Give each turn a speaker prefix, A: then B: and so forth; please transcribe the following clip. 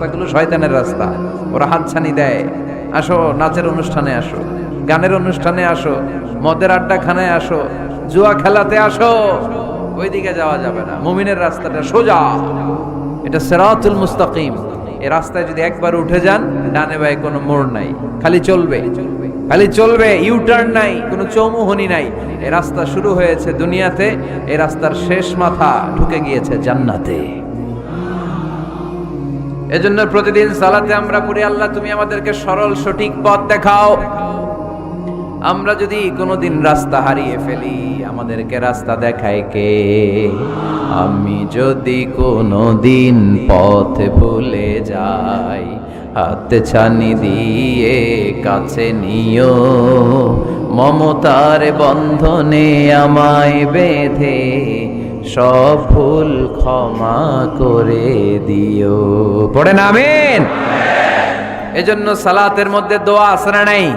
A: রাস্তাগুলো শয়তানের রাস্তা। ওরা হাতছানি দেয়। আসো, নাচের অনুষ্ঠানে আসো, গানের অনুষ্ঠানে আসো, মদের আড্ডাখানায় আসো, জুয়া খেলাতে আসো। ওইদিকে যাওয়া যাবে না। মুমিনের রাস্তাটা সোজা। এটা সেরাতুল মুস্তাকিম। এই রাস্তায় যদি একবার উঠে যান, ডানে বায়ে কোনো মোড় নাই। খালি চলবে। খালি চলবে। ইউটার্ন নাই। কোনো চৌমুহনি নাই। এই রাস্তা শুরু হয়েছে দুনিয়াতে। এই রাস্তার শেষ মাথা ঢুকে গিয়েছে জান্নাতে। এজন্য প্রতিদিন সালাতে আমরা পড়ি, আল্লাহ তুমি আমাদেরকে সরল সঠিক পথ দেখাও। আমরা যদি কোনোদিন রাস্তা হারিয়ে ফেলি, আমাদেরকে রাস্তা দেখায় কে? আমি যদি কোনোদিন পথ ভুলে যাই, হাতে ছানি দিয়ে কাছে নিও। মমতার বন্ধনে আমায় বেঁধে সব ভুল ক্ষমা করে দিও। পড়ে নামেন এজন্য সালাতের মধ্যে দোয়া আসরা নাই?